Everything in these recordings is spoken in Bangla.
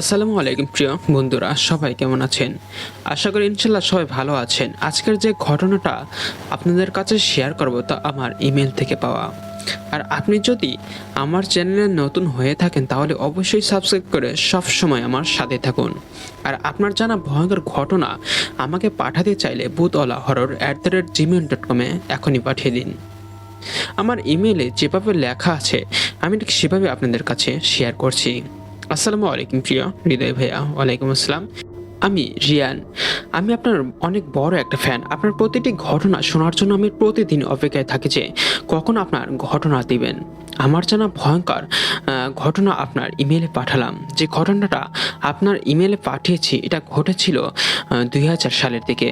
আসসালামু আলাইকুম প্রিয় বন্ধুরা, সবাই কেমন আছেন? আশা করি ইনশাল্লাহ সবাই ভালো আছেন। আজকের যে ঘটনাটা আপনাদের কাছে শেয়ার করব তা আমার ইমেল থেকে পাওয়া। আর আপনি যদি আমার চ্যানেলে নতুন হয়ে থাকেন, তাহলে অবশ্যই সাবস্ক্রাইব করে সব সময় আমার সাথে থাকুন। আর আপনার জানা ভয়ঙ্কর ঘটনা আমাকে পাঠাতে চাইলে বুথওয়ালা horror at the rate Gmail dot কমে এখনই পাঠিয়ে দিন। আমার ইমেলে যেভাবে লেখা আছে, আমি ঠিক সেভাবে আপনাদের কাছে শেয়ার করছি। আসসালামু আলাইকুম প্রিয় হৃদয় ভাইয়া, ওয়ালাইকুম আসসালাম। আমি রিয়ান। আমি আপনার অনেক বড় একটা ফ্যান আপনার প্রতিটি ঘটনা শোনার জন্য আমি প্রতিদিন অপেক্ষায় থাকি যে কখন আপনার ঘটনা দিবেন। আমার জানা ভয়ঙ্কর ঘটনা আপনার ইমেলে পাঠালাম। যে ঘটনাটা আপনার ইমেলে পাঠিয়েছি, এটা ঘটেছিল দুই হাজার সালের দিকে।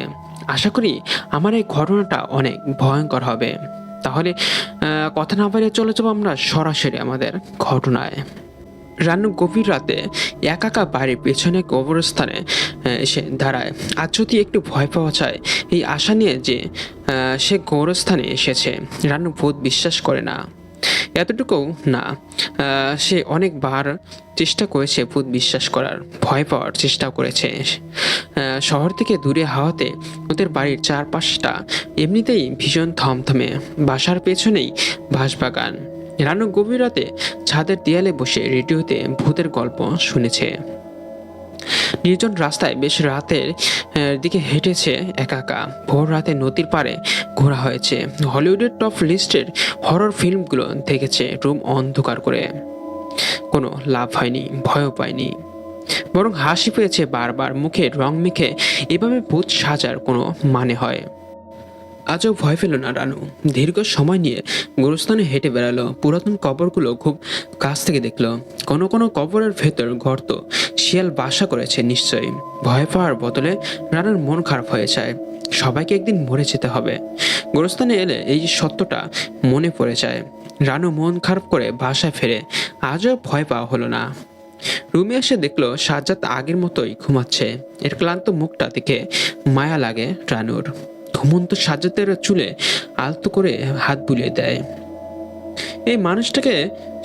আশা করি আমার এই ঘটনাটা অনেক ভয়ঙ্কর হবে। তাহলে কথা না বাড়িয়ে চলে যাব আমরা সরাসরি আমাদের ঘটনায়। রানু গভীর রাতে একা একা বাড়ির পেছনে কবরস্থানে এসে দাঁড়ায়। আর যদি একটু ভয় পাওয়া যায়, এই আশা নিয়ে যে সে কবরস্থানে এসেছে, রানু ভূত বিশ্বাস করে না। এতটুকু না সে অনেকবার চেষ্টা করেছে ভূত বিশ্বাস করার, ভয় পাওয়ার চেষ্টা করেছে। শহর থেকে দূরে হাওয়াতে ওদের বাড়ির চারপাশটা এমনিতেই ভীষণ থমথমে, বাসার পেছনেই বাঁশবাগান। রানু গভীর রাতে ছাদের দেয়ালে বসে রেডিওতে ভূতের গল্প শুনেছে। নির্জন রাস্তায় বেশ রাতের দিকে হেঁটেছে একা একা। ভোর রাতে নদীর পাড়ে ঘোরা হয়েছে। হলিউডের টপ লিস্টের হরর ফিল্মগুলো দেখেছে রুম অন্ধকার করে। কোনো লাভ হয়নি, ভয়ও পায়নি। বরং হাসি পেয়েছে বারবার, মুখে রং মেখে। এভাবে ভূত সাজার কোনো মানে হয়। আজও ভয় পেল না রানু। দীর্ঘ সময় নিয়ে গুরুস্থানে হেঁটে বেড়ালো। পুরাতন কবরগুলো খুব কাছ থেকে দেখল। কোনো কোনো কবরের ভেতর গর্ত শিয়াল বাসা করেছে নিশ্চয়ই। ভয় পাওয়ার বদলে রানুর মন খারাপ হয়ে যায়। সবাইকে একদিন মরে যেতে হবে। গোরস্থানে এলে এই সত্যটা মনে পড়ে যায়। রানু মন খারাপ করে বাসায় ফেরে আজও ভয় পাওয়া হলো না। রুমে এসে দেখল সাজ্জাদ আগের মতোই ঘুমাচ্ছে। এর ক্লান্ত মুখটা দেখে মায়া লাগে রানুর। ঘুমন্ত সাজ্জাদের চুলে আলতো করে হাত বুলিয়ে দেয়। এই মানুষটাকে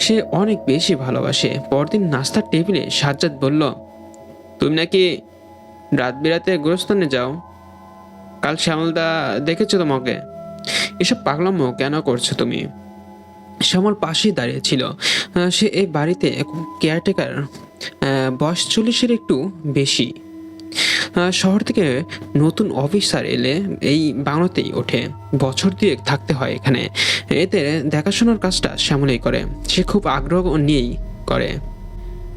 সে অনেক বেশি ভালোবাসে। পরদিন নাস্তার টেবিলে সাজ্জাদ বলল, তুমি নাকি রাত বিরাতে গোরস্থানে যাও? কাল শ্যামলদা দেখেছ তোমাকে? এসব পাগলামো কেন করছ তুমি? শ্যামল পাশেই দাঁড়িয়ে ছিল। সে এই বাড়িতে কেয়ারটেকার বয়স চল্লিশের একটু বেশি। শহর থেকে নতুন অফিসার এলে এই বাংলাতেই ওঠে। বছর দুয়েক থাকতে হয় এখানে। এতে দেখাশোনার কাজটা শ্যামলেই করে। সে খুব আগ্রহ নিয়েই করে।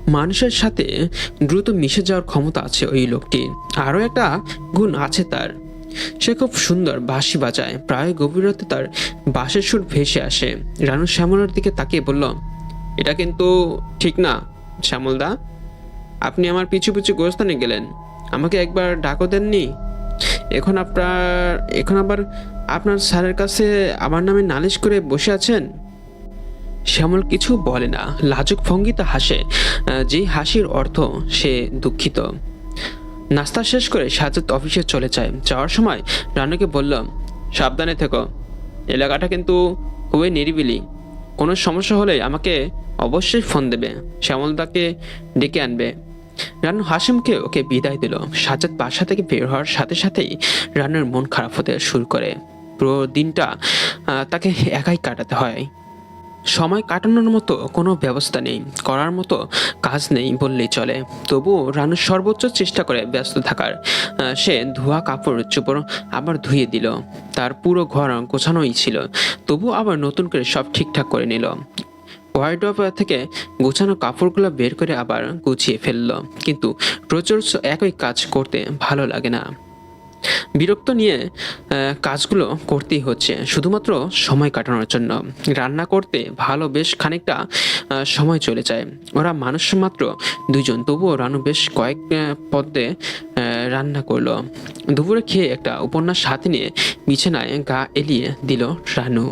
মানুষের সাথে দ্রুত মিশে যাওয়ার ক্ষমতা আছে ওই লোকটির আরও একটা গুণ আছে তার। সে খুব সুন্দর বাঁশি বাজায়। প্রায় গভীরতে তার বাঁশের সুর ভেসে আসে। রানু শ্যামলের দিকে তাকিয়ে বলল, এটা কিন্তু ঠিক না, শ্যামলদা। আপনি আমার পিছু পিছু গোরস্থানে গেলেন। আমাকে একবার ডাকও দেননি? এখন আপনার, এখন আবার আপনার স্যারের কাছে আমার নামে নালিশ করে বসে আছেন? শ্যামল কিছু বলে না, লাজুক ভঙ্গিতে হাসে যে হাসির অর্থ সে দুঃখিত। নাস্তা শেষ করে সাজাত অফিসে চলে যায়। যাওয়ার সময় রানুকে বলল সাবধানে থেকো। এলাকাটা কিন্তু খুবই নিরিবিলি। কোনো সমস্যা হলে আমাকে অবশ্যই ফোন দেবে। শ্যামলদাকে ডেকে আনবে। রানু হাসি মুখে ওকে বিদায় দিল। সাজাদ বাসা থেকে বের হওয়ার সাথে সাথেই রানুর মন খারাপ হতে শুরু করে। পুরো দিনটা তাকে একাই কাটাতে হয়। সময় কাটানোর মতো কোনো ব্যবস্থা নেই, করার মতো কাজ নেই বললেই চলে। তবুও রানু সর্বোচ্চ চেষ্টা করে ব্যস্ত থাকার সে ধোয়া কাপড় চোপড় আবার ধুয়ে দিল। তার পুরো ঘর গোছানোই ছিল, তবু আবার নতুন করে সব ঠিকঠাক করে নিল। ওয়ার্ড্রপ থেকে গোছানো কাপড়গুলো বের করে আবার গুছিয়ে ফেলল। কিন্তু প্রচুর একই কাজ করতে ভালো লাগে না। বিরক্ত নিয়ে কাজগুলো করতেই হচ্ছে, শুধুমাত্র সময় কাটানোর জন্য। রান্না করতে ভালো বেশ খানিকটা সময় চলে যায়। ওরা মানুষ মাত্র দুইজন, তবুও রানু বেশ কয়েক পদে রান্না করল। দুপুরে খেয়ে একটা উপন্যাস হাতে নিয়ে বিছানায় গা এলিয়ে দিল রানু।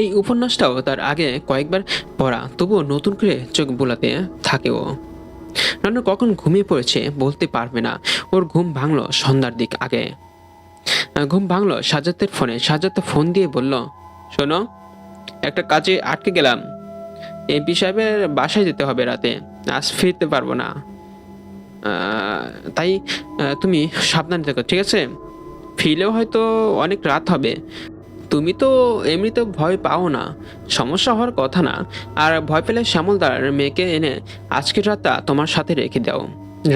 এই উপন্যাসটাও তার আগে কয়েকবার পড়া, তবুও নতুন করে চোখ বোলাতে থাকে ও রানু কখন ঘুমিয়ে পড়েছে বলতে পারবে না। ওর ঘুম ভাঙলো সন্ধ্যার দিক আগে। ঘুম ভাঙলো সাজাতের ফোনে। সাজাতে ফোন দিয়ে বলল, শোনো, একটা কাজে আটকে গেলাম। এমপি সাহেবের বাসায় যেতে হবে রাতে। আজ ফিরতে পারব না। তাই তুমি সাবধানে থেকো, ঠিক আছে? ফিরলেও হয়তো অনেক রাত হবে। তুমি তো এমনিতে ভয় পাও না। সমস্যা হওয়ার কথা না। আর ভয় পেলে শ্যামলদার মেয়েকে এনে আজকের রাতটা তোমার সাথে রেখে দাও।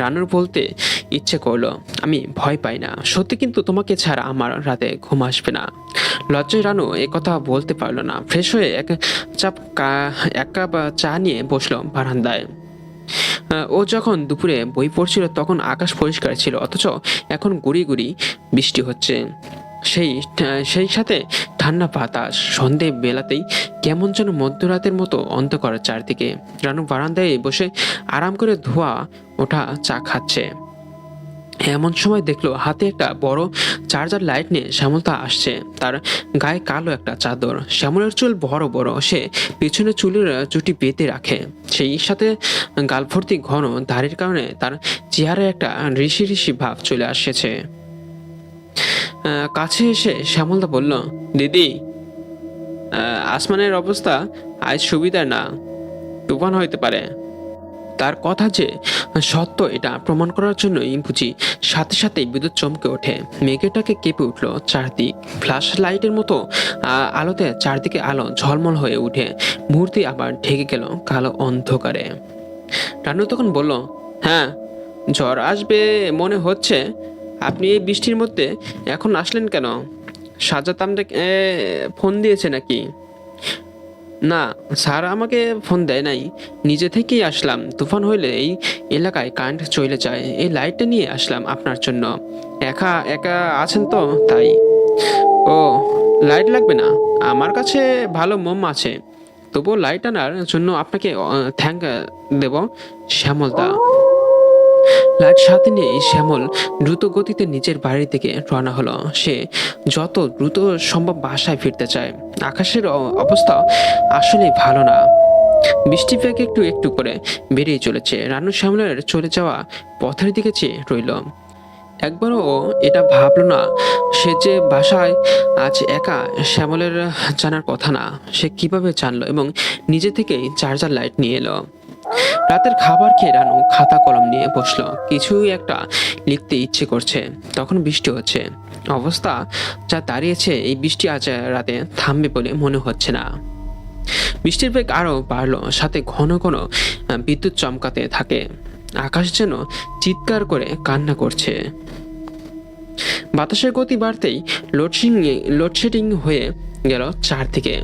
রানুর বলতে ইচ্ছে করল, আমি ভয় পাই না। সত্যি কিন্তু তোমাকে ছাড়া আমার রাতে ঘুম আসবে না। লজ্জায় রানু কথা বলতে পারল না। ফ্রেশ হয়ে এক চাপ এক কাপ চা নিয়ে বসল বারান্দায়। ও যখন দুপুরে বই পড়ছিল তখন আকাশ পরিষ্কার ছিল, অথচ এখন গুড়ি গুড়ি বৃষ্টি হচ্ছে। সেই সেই সাথে ঠান্ডা বাতাস, সন্ধে বেলাতেই কেমন যেন মধ্যরাতের মতো অন্ধকার চারদিকে। রানু বারান্দায় বসে আরাম করে ধোয়া ওঠা চা খাচ্ছে। এমন সময় দেখল হাতে একটা বড় চার্জার লাইট নিয়ে শ্যামলতা আসছে। তার গায়ে কালো একটা চাদর। শ্যামলের চুল বড় বড়। সে পিছনে চুলের চুটি বেঁধে রাখে। সেই সাথে গাল ভর্তি ঘন দাড়ির কারণে তার চেহারায় একটা ঋষি ঋষি ভাব চলে আসছে। কাছে এসে শ্যামলদা বলল, দিদি আসমানের অবস্থা আজ সুবিধার না, তুফান হইতে পারে। তার কথা যে সত্য এটা প্রমাণ করার জন্যই বুঝি সাথে সাথেই বিদ্যুৎ চমকে ওঠে। মেঘেটাকে কেঁপে উঠল চারদিক। ফ্ল্যাশ লাইটের মতো আলোতে চারদিকে আলো ঝলমল হয়ে উঠে। মূর্তি আবার ঢেকে গেল কালো অন্ধকারে। রানু তখন বলল হ্যাঁ ঝড় আসবে মনে হচ্ছে। আপনি এই বৃষ্টির মধ্যে এখন আসলেন কেন? সাজাত এ, ফোন দিয়েছে নাকি? না স্যার আমাকে ফোন দেয় নাই। নিজে থেকেই আসলাম। তুফান হইলে এই এলাকায় কারেন্ট চলে যায়। এই লাইটটা নিয়ে আসলাম আপনার জন্য। একা একা আছেন তো তাই। ও লাইট লাগবে না? আমার কাছে ভালো মোম আছে। তবুও লাইট আনার জন্য আপনাকে থ্যাংক দেব শ্যামলদা। লাইট সাথে নিয়ে শ্যামল দ্রুত গতিতে নিজের বাড়ি থেকে রওনা হলো। সে যত দ্রুত সম্ভব বাসায় ফিরতে চায়। আকাশের অবস্থা আসলে ভালো না। বৃষ্টি ব্যাগ একটু একটু করে বেরিয়ে চলেছে। রানু শ্যামলের চলে যাওয়া পথের দিকে চেয়ে রইল। একবারও এটা ভাবলো না। সে যে বাসায় আজ একা শ্যামলের জানার কথা না, সে কীভাবে জানলো এবং নিজে থেকেই চার্জার লাইট নিয়ে এলো। রাতের খাবার খেয়ে রানু খাতা কলম নিয়ে বসল। কিছুই একটা লিখতে ইচ্ছে করছে। তখন বৃষ্টি হচ্ছে। অবস্থা যা দাঁড়িয়েছে, এই বৃষ্টি আজ রাতে থামবে বলে মনে হচ্ছে না। বৃষ্টির বেগ আরও বাড়লো, সাথে ঘন ঘন বিদ্যুৎ চমকাতে থাকে। আকাশ যেন চিৎকার করে কান্না করছে। বাতাসের গতি বাড়তেই লোডশেডিং লোডশেডিং হয়ে গেল চারদিকে।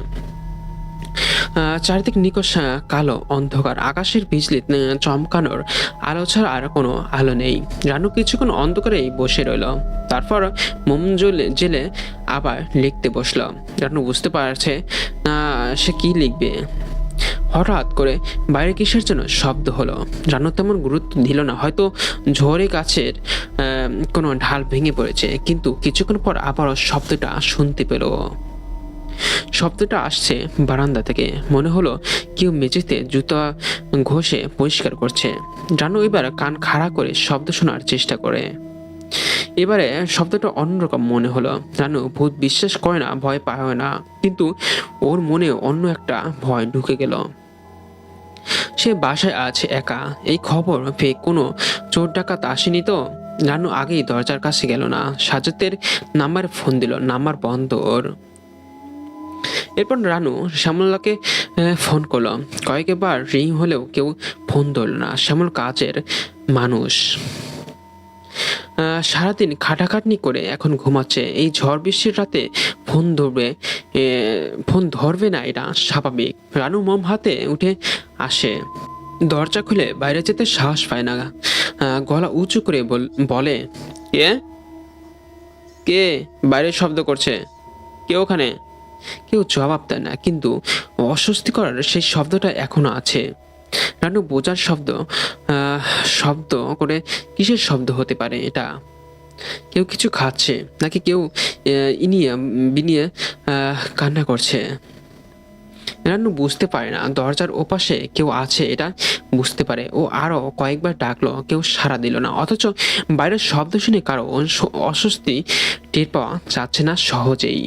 চারিদিক নিকষ কালো অন্ধকার। আকাশের বিজলি চমকানোর আলো ছাড়া আর কোনো আলো নেই। রানু কিছুক্ষণ অন্ধকারেই বসে রইল। তারপর মোম জেলে আবার লিখতে বসল। রানু বুঝতে পারছে সে কি লিখবে। হঠাৎ করে বাইরে কিসের জন্য শব্দ হলো। রানু তেমন গুরুত্ব দিল না। হয়তো ঝড়ে গাছের কোনো ঢাল ভেঙে পড়েছে। কিন্তু কিছুক্ষণ পর আবারও শব্দটা শুনতে পেল। শব্দটা আসছে বারান্দা থেকে। মনে হলো কেউ মেঝেতে জুতা ঘষে পরিষ্কার করছে। জানু, এবার কান খাড়া করে শব্দ শোনার চেষ্টা করে। এবারে শব্দটা অন্যরকম মনে হলো। জানু, ভূত বিশ্বাস করে না, ভয় পায় না। কিন্তু ওর মনে অন্য একটা ভয় ঢুকে গেল। সে বাসায় আছে একা। এই খবর পেয়ে কোনো চোর ডাকাত আসেনি তো? রানু আগেই দরজার কাছে গেল না। সাজাতের নাম্বারে ফোন দিল, নাম্বার বন্ধ ওর। এরপর রানু শ্যামলাকে ফোন করল। কয়েকবার রিং হলেও কেউ ফোন ধরল না। শ্যামল কাজের মানুষ। সারাদিন খাটাখাটনি করে এখন ঘুমাচ্ছে। এই ঝড় বৃষ্টির রাতে ফোন ধরবে ফোন ধরবে না, এটা স্বাভাবিক। রানু মম হাতে উঠে আসে। দরজা খুলে বাইরে যেতে সাহস পায় না। গলা উঁচু করে বলে কে? কে বাইরে শব্দ করছে? কে ওখানে? কেউ জবাব দেয় না, কিন্তু অস্বস্তি করার সেই শব্দটা এখনও আছে। রানু বোঝার শব্দ শব্দ করে কিসের শব্দ হতে পারে এটা? কেউ কিছু খাচ্ছে নাকি কেউ ইনিয়ে বিনিয়ে কান্না করছে? রানু বুঝতে পারে না, দরজার ওপাশে কেউ আছে এটা বুঝতে পারে। ও আরও কয়েকবার ডাকলো, কেউ সাড়া দিল না, অথচ বাইরের শব্দ শুনে কারও অস্বস্তি টের পাওয়া যাচ্ছে না সহজেই।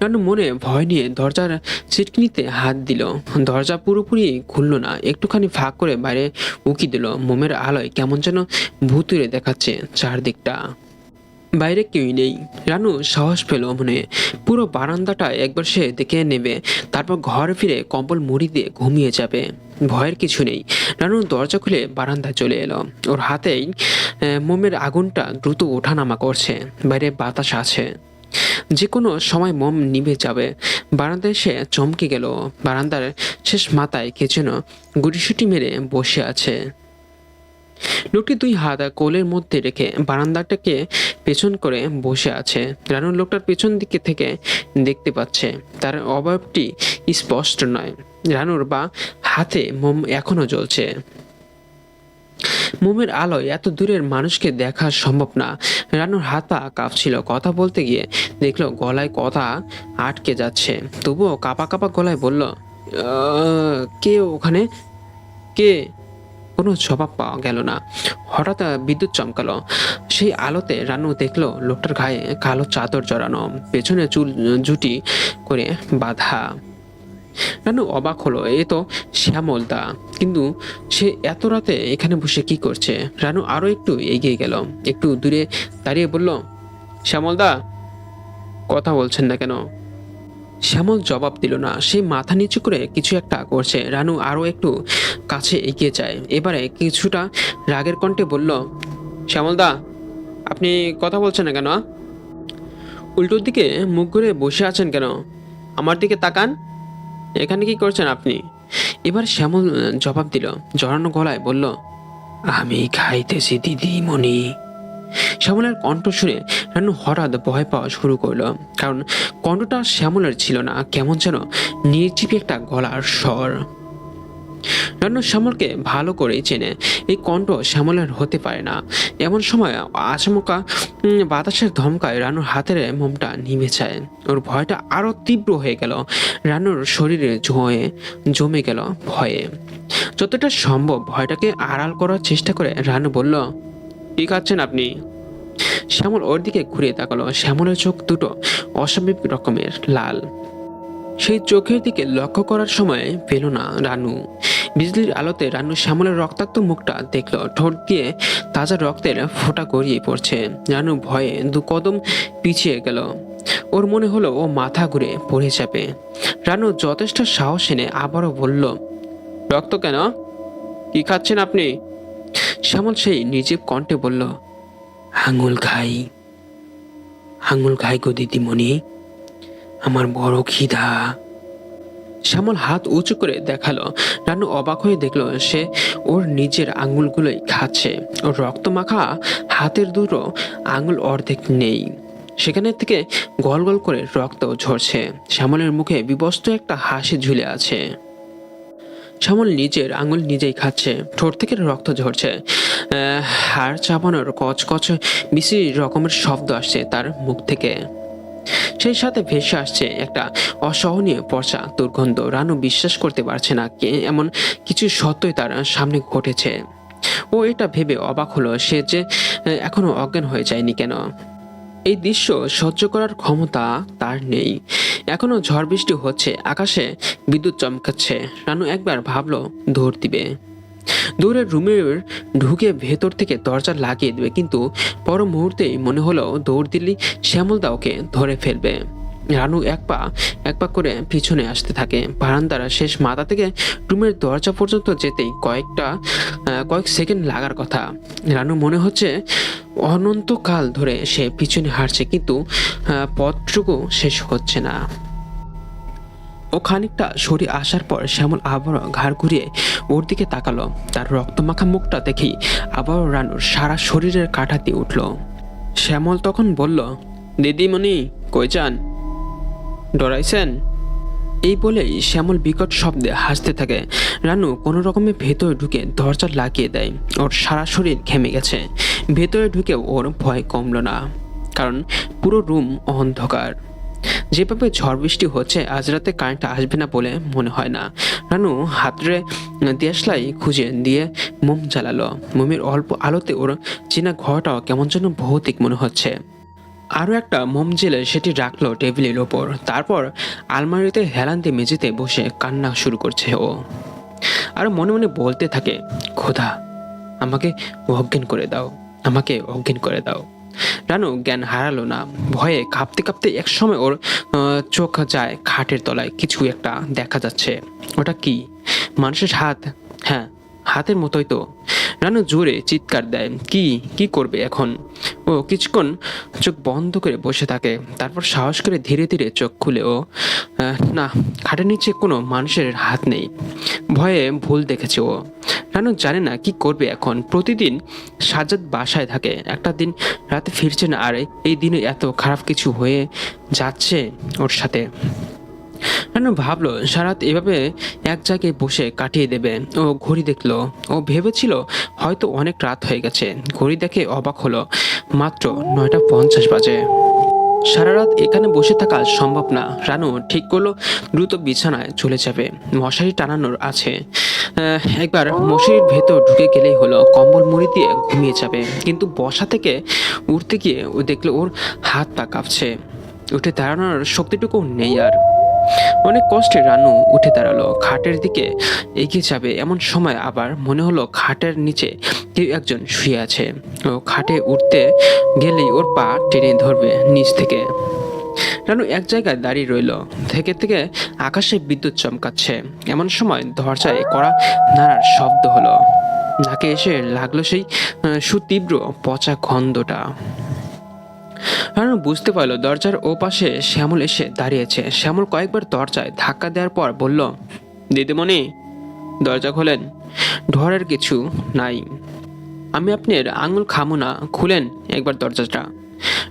রানু মনে ভয় নিয়ে দরজার সিটকিনিতে হাত দিল। দরজা পুরোপুরি খুললো না, একটুখানি ফাঁক করে বাইরে উকি দিল। মোমের আলোয় কেমন যেন ভুতুরে দেখাচ্ছে চারদিকটা। বাইরে কেউই নেই। রানু সাহস পেল মনে। পুরো বারান্দাটা একবার সে দেখে নেবে। তারপর ঘর ফিরে কম্বল মুড়ি দিয়ে ঘুমিয়ে যাবে। ভয়ের কিছু নেই। রানু দরজা খুলে বারান্দায় চলে এলো। ওর হাতেই মোমের আগুনটা দ্রুত ওঠানামা করছে। বাইরে বাতাস আছে। যে কোনো সময় মোম নিভে যাবে। বারান্দায় সে চমকে গেল। বারান্দার শেষ মাথায় কে যেন গুটিসুটি মেরে বসে আছে। লোকটি দুই হাত কোলের মধ্যে রেখে বারান্দাটাকে পেছন করে বসে আছে। রানু লোকটার পেছন দিকে থেকে দেখতে পাচ্ছে। তার অভাবটি স্পষ্ট নয়। রানুর বা হাতে মোম এখনও জ্বলছে। মোমের আলোয় এত দূরের মানুষকে দেখা সম্ভব না। রানুর হাত কাঁপছিল। কথা বলতে গিয়ে দেখল গলায় কথা আটকে যাচ্ছে। তবুও কাপা কাপা গলায় বলল "আহ, কে ওখানে? কে? কোনো জবাব পাওয়া গেল না। হঠাৎ বিদ্যুৎ চমকালো। সেই আলোতে রানু দেখল লোকটার গায়ে কালো চাদর জড়ানো। পেছনে চুল জুটি করে বাঁধা। রানু অবাক হলো, এ তো শ্যামলদা কিন্তু সে এত রাতে এখানে বসে কি করছে? রানু আরও একটু এগিয়ে গেল, একটু দূরে দাঁড়িয়ে বলল শ্যামলদা কথা বলছেন না কেন? শ্যামল জবাব দিল না, সে মাথা নিচু করে কিছু একটা করছে। রানু আরও একটু কাছে এগিয়ে যায়, এবারে কিছুটা রাগের কণ্ঠে বলল শ্যামলদা আপনি কথা বলছেন না কেন উল্টোর দিকে মুখ ঘুরে বসে আছেন কেন? আমার দিকে তাকান। এখানে কি করছেন আপনি? এবার শ্যামল জবাব দিল, জড়ানো গলায় বলল, আমি খাইতেছি দিদিমণি। শ্যামলের কণ্ঠ শুনে রানু হঠাৎ ভয় পাওয়া শুরু করল, কারণ কণ্ঠটা শ্যামলের ছিল না, কেমন যেন নির্জীব একটা গলার স্বর। রানু শ্যামলকে ভালো করেই চেনে। এই কণ্ঠ শ্যামলের হতে পারে না। এমন সময় আচমকা বাতাসের ধমকায় রানুর হাতের মোমটা নিভে যায়। ওর ভয়টা আরও তীব্র হয়ে গেল। রানুর শরীরে ঝোঁয়ে, জমে গেল ভয়ে। যতটা সম্ভব ভয়টাকে আড়াল করার চেষ্টা করে রানু বলল কি খাচ্ছেন আপনি? শ্যামল ওর দিকে ঘুরে তাকালো। শ্যামলের চোখ দুটো অস্বাভাবিক রকমের, লাল। সেই চোখের দিকে লক্ষ্য করার সময় পেল না রানু। বিজলির আলোতে রানু শ্যামলের রক্তাক্ত মুখটা দেখল। ঠোঁট দিয়ে তাজা রক্তের ফোঁটা গড়িয়ে পড়ছে। রানু ভয়ে দু কদম পিছিয়ে গেল। ওর মনে হলো ও মাথা ঘুরে পড়ে যাবে। রানু যথেষ্ট সাহস এনে আবারও বলল, রক্ত কেন? কি খাচ্ছেন আপনি? শ্যামল সেই নিজের কণ্ঠে বলল, আঙুল খাই। আঙুল খাই গো দিদিমণি। আমার বড় খিদা। শ্যামল হাত উঁচু করে দেখাল। রানু অবাক হয়ে দেখল সে ওর নিজের আঙুলগুলোই খাচ্ছে। ওর রক্ত মাখা হাতের দুটো আঙুল অর্ধেক নেই। সেখানে থেকে গল গল করে রক্ত ঝরছে। শ্যামলের মুখে বিবস্ত একটা হাসি ঝুলে আছে। শ্যামল নিজের আঙুল নিজেই খাচ্ছে। ঠোঁট থেকে রক্ত ঝরছে। হাড় চাপানোর কচকচ বিশ্রী রকমের শব্দ আসছে তার মুখ থেকে। সেই সাথে ভেসে আসছে একটা অসহনীয় পচা দুর্গন্ধ। রানু বিশ্বাস করতে পারছে না কে এমন কিছু সত্যই তার সামনে ঘটেছে। ও এটা ভেবে অবাক হলো, সে যে এখনও অজ্ঞান হয়ে যায়নি কেন? এই দৃশ্য সহ্য করার ক্ষমতা তার নেই। এখনও ঝড় বৃষ্টি হচ্ছে, আকাশে বিদ্যুৎ চমকাচ্ছে। রানু একবার ভাবলো, ধর দিবে। দৌড়ের রুমের ঢুকে ভেতর থেকে দরজা লাগিয়ে দেবে, কিন্তু পর মুহূর্তেই মনে হলো দৌড় দিলেই শ্যামলদা ওকে ধরে ফেলবে। রানু এক পা এক পা করে পিছনে আসতে থাকে। বারান্দার শেষ মাথা থেকে রুমের দরজা পর্যন্ত যেতেই কয়েকটা কয়েক সেকেন্ড লাগার কথা। রানু মনে হচ্ছে অনন্তকাল ধরে সে পিছনে হাঁটছে, কিন্তু পথটুকু শেষ হচ্ছে না। ও খানিকটা সরে আসার পর শ্যামল আবারও ঘাড় ঘুরিয়ে ওর দিকে তাকালো। তার রক্তমাখা মুখটা দেখেই আবারও রানুর সারা শরীরের দিয়ে উঠল। শ্যামল তখন বলল, দিদিমণি, কই যান? ডরাইছেন? এই বলেই শ্যামল বিকট শব্দে হাসতে থাকে। রানু কোনো রকমে ভেতরে ঢুকে দরজা লাগিয়ে দেয়। ওর সারা শরীর ঘেমে গেছে। ভেতরে ঢুকেও ওর ভয় কমল না। কারণ পুরো রুম অন্ধকার। যেভাবে ঝড় বৃষ্টি হচ্ছে, আজ রাতে কারেন্ট আসবে না বলে মনে হয় না। রানু হাতরে দেশলাই খুঁজে দিয়ে মোম জ্বালালো। মোমের অল্প আলোতে ওর চেনা ঘরটাও কেমন যেন ভৌতিক মনে হচ্ছে। আরও একটা মোম জেলে সেটি রাখল টেবিলের ওপর। তারপর আলমারিতে হেলান দিয়ে মেঝেতে বসে কান্না শুরু করছে ও। আর মনে মনে বলতে থাকে, খোদা, আমাকে অজ্ঞান করে দাও, আমাকে অজ্ঞান করে দাও। রানু জ্ঞান হারালো না। ভয়ে কাঁপতে কাঁপতে একসময় ওর চোখ যায় খাটের তলায়। কিছু একটা দেখা যাচ্ছে। ওটা কি? মানুষের হাত? হ্যাঁ হাতের মতোই তো। রানু জোরে চিৎকার দেয়। কি কি করবে এখন? ও কিছুক্ষণ চোখ বন্ধ করে বসে থাকে। তারপর সাহস করে ধীরে ধীরে চোখ খুলে ও না, খাটের নিচে কোনো মানুষের হাত নেই। ভয়ে ভুল দেখেছে ও। রানু জানে না কি করবে এখন। প্রতিদিন সাজাদ বাসায় থাকে। একটা দিন রাতে ফিরছে না, আর এই দিনে এত খারাপ কিছু হয়ে যাচ্ছে ওর সাথে। রানু ভাবলো সারাত এভাবে এক জায়গায় বসে কাটিয়ে দেবে। ও ঘড়ি দেখল। ও ভেবেছিল হয়তো অনেক রাত হয়ে গেছে। ঘড়ি দেখে অবাক হলো। মাত্র নয়টা পঞ্চাশ বাজে। সারা রাত এখানে বসে থাকা সম্ভব না। রানু ঠিক করল, দ্রুত বিছানায় চলে যাবে। মশারি টানানোর আছে। একবার মশারির ভেতর ঢুকে গেলেই হলো, কম্বল মুড়ি দিয়ে ঘুমিয়ে যাবে। কিন্তু বসা থেকে উঠতে গিয়ে ও দেখল ওর হাত পা কাঁপছে। উঠে দাঁড়ানোর শক্তিটুকু নেই আর। অনেক কষ্টে রানু উঠে দাঁড়াল। খাটের দিকে এগিয়ে যাবে এমন সময় আবার মনে হলো খাটের নিচে কেউ একজন শুয়ে আছে। ও খাটে উঠতে গেলেই ওর পা টেনে ধরবে নিচ থেকে। রানু এক জায়গায় দাঁড়িয়ে রইল। থেকে থেকে আকাশে বিদ্যুৎ চমকাচ্ছে। এমন সময় দরজায় করা নাড়ার শব্দ হলো। নাকে এসে লাগল সেই সুতীব্র পচা গন্ধটা। রানু বুঝতে পারল দরজার ও পাশে শ্যামল এসে দাঁড়িয়েছে। শ্যামল কয়েকবার দরজায় ধাক্কা দেওয়ার পর বলল, দিদিমণি, দরজা খোলেন। ঢরের কিছু নাই। আমি আপনার আঙুল খামো না। খুলেন একবার দরজাটা।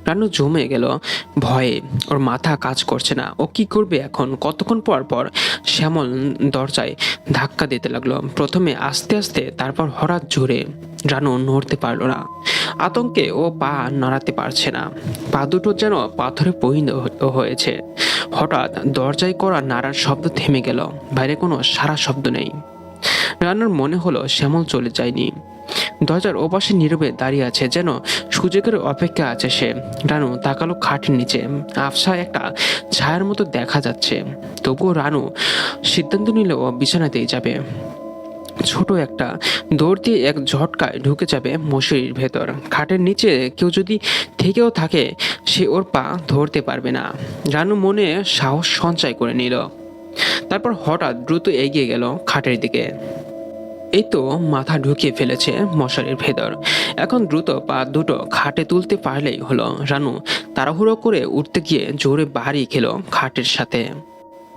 রানু জমে গেল। ভয়ে ওর মাথা কাজ করছে না। ও কি করবে এখন? কতক্ষণ পর পর শ্যামল দরজায় ধাক্কা দিতে লাগল। প্রথমে আস্তে আস্তে, তারপর হঠাৎ জোরে। রানু নড়তে পারল না। আতঙ্কে ও পা নাড়াতে পারছে না। পা দুটো যেন পাথরে পরিণত হয়েছে। হঠাৎ দরজায় করা নাড়ার শব্দ থেমে গেল। বাইরে কোনো সারা শব্দ নেই। রান্নার মনে হলো শ্যামল চলে যায়নি। দরজার ওপাশে নীরবে দাঁড়িয়ে আছে, যেন সুযোগের অপেক্ষা আছে সে। রানু তাকালো খাটের নিচে। আফসা একটা ছায়ার মতো দেখা যাচ্ছে। তবুও রানু সিদ্ধান্ত নিল ও বিছানাতেই যাবে। ছোট একটা দৌড় দিয়ে এক ঝটকায় ঢুকে যাবে মশুরির ভেতর। খাটের নিচে কেউ যদি থেকেও থাকে, সে ওর পা ধরতে পারবে না। রানু মনে সাহস সঞ্চয় করে নিল। তারপর হঠাৎ দ্রুত এগিয়ে গেল খাটের দিকে। এই তো মাথা ঢুকিয়ে ফেলেছে মশারির ভেতর। এখন দ্রুত পা দুটো খাটে তুলতে পারলেই হলো। রানু তাড়াহুড়ো করে উঠতে গিয়ে জোরে বাড়ি খেলো খাটের সাথে।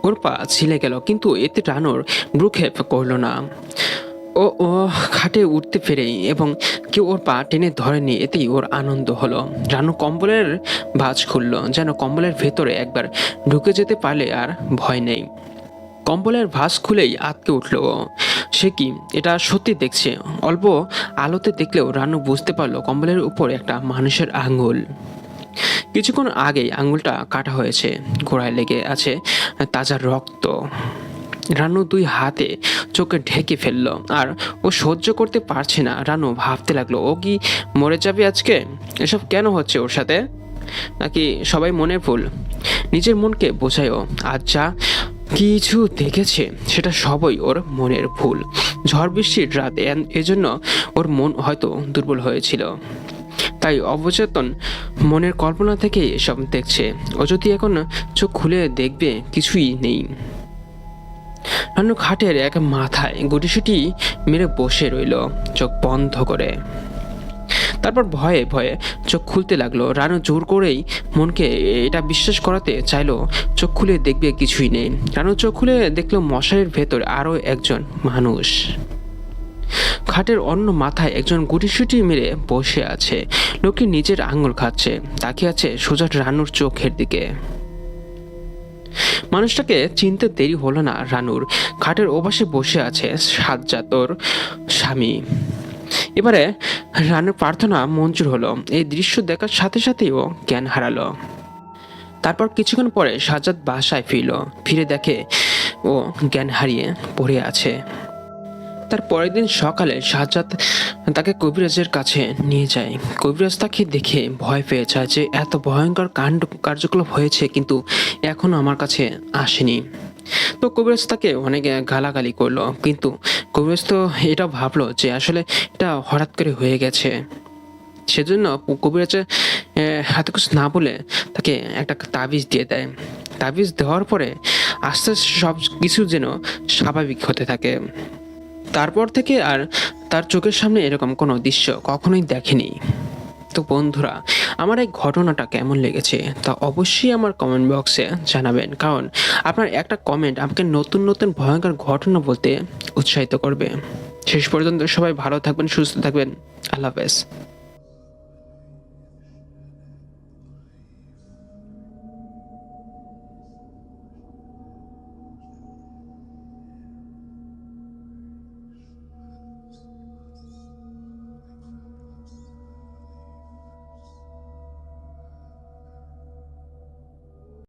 ওর পা ছিলে গেল, কিন্তু এতে রানুর ভ্রুক্ষেপ করল না। ও ও, খাটে উঠতে পেরেই এবং কেউ ওর পা টেনে ধরেনি, এতেই ওর আনন্দ হলো। রানু কম্বলের ভাঁজ খুললো, যেন কম্বলের ভেতরে একবার ঢুকে যেতে পারলে আর ভয় নেই। কম্বলের ভাস খুলেই আটকে উঠল। সে কি? এটা সত্যি দেখছে? অল্প আলোতে দেখলেও রানু বুঝতে পারল কম্বলের উপর একটা মানুষের আঙ্গুল। কিছুক্ষণ আগেই আঙ্গুলটা কাটা হয়েছে, ঘোড়ায় লেগে আছে তাজা রক্ত। রানু দুই হাতে চোখে ঢেকে ফেলল, আর ও সহ্য করতে পারছে না। রানু ভাবতে লাগল, ও কি মরে যাবে আজকে? এসব কেন হচ্ছে ওর সাথে? নাকি সবাই মনের ভুল? নিজের মনকে বোঝায়ও, আজ যা কিছু দেখেছে, সেটা সবই ওর মনের ভুল। ঝড় বৃষ্টির রাত এজন্য ওর মন হয়তো দুর্বল হয়েছিল। তাই অবচেতন মনের কল্পনা থেকে এসব দেখছে। ও যদি এখন চোখ খুলে দেখবে, কিছুই নেই। রানু খাটের এক মাথায় গুটিসুটি মেরে বসে রইল, চোখ বন্ধ করে। তারপর ভয়ে ভয়ে চোখ খুলতে লাগল। রানু জোর করেই মনকে এটা বিশ্বাস করাতে চাইলো। চোখ খুলে দেখবে কিছুই নেই। রানু চোখ খুলে দেখল মশারির ভেতর আরও একজন মানুষ। খাটের অন্য মাথায় একজন গুটিসুটি মেরে বসে আছে। লোকটি নিজের আঙুল খাচ্ছে। তাকিয়ে আছে সোজা রানুর চোখের দিকে। মানুষটাকে চিনতে দেরি হলো না রানুর। খাটের ওপাশে বসে আছে সাজ্জাতর স্বামী। এবারে রানুর প্রার্থনা মঞ্জুর হলো। এই দৃশ্য দেখার সাথে সাথেই ও জ্ঞান হারালো। তারপর কিছুক্ষণ পরে সাজ্জাদ বাসায় ফিরল। ফিরে দেখে ও জ্ঞান হারিয়ে পড়ে আছে। তার পরের দিন সকালে সাজ্জাদ তাকে কবিরাজের কাছে নিয়ে যায়। কবিরাজ তাকে দেখে ভয় পেয়ে যায় যে, এত ভয়ঙ্কর কাণ্ড কার্যকলাপ হয়েছে, কিন্তু এখনও আমার কাছে আসেনি। তো কবিরাজ তাকে অনেক গালাগালি করল, কিন্তু কবিরাজ তো এটা ভাবলো যে আসলে এটা হঠাৎ করে হয়ে গেছে। সেজন্য কবিরাজে হাতে কিছু না বলে তাকে একটা তাবিজ দিয়ে দেয়। তাবিজ দেওয়ার পরে আস্তে আস্তে সব কিছু যেন স্বাভাবিক হতে থাকে। তারপর থেকে আর তার চোখের সামনে এরকম কোনো দৃশ্য কখনোই দেখেনি। তো বন্ধুরা, আমার এই ঘটনাটা কেমন লেগেছে তা অবশ্যই আমার কমেন্ট বক্সে জানাবেন। কারণ আপনার একটা কমেন্ট আমাকে নতুন নতুন ভয়ঙ্কর ঘটনা বলতে উৎসাহিত করবে। শেষ পর্যন্ত সবাই ভালো থাকবেন, সুস্থ থাকবেন। আল্লাহ হাফেজ।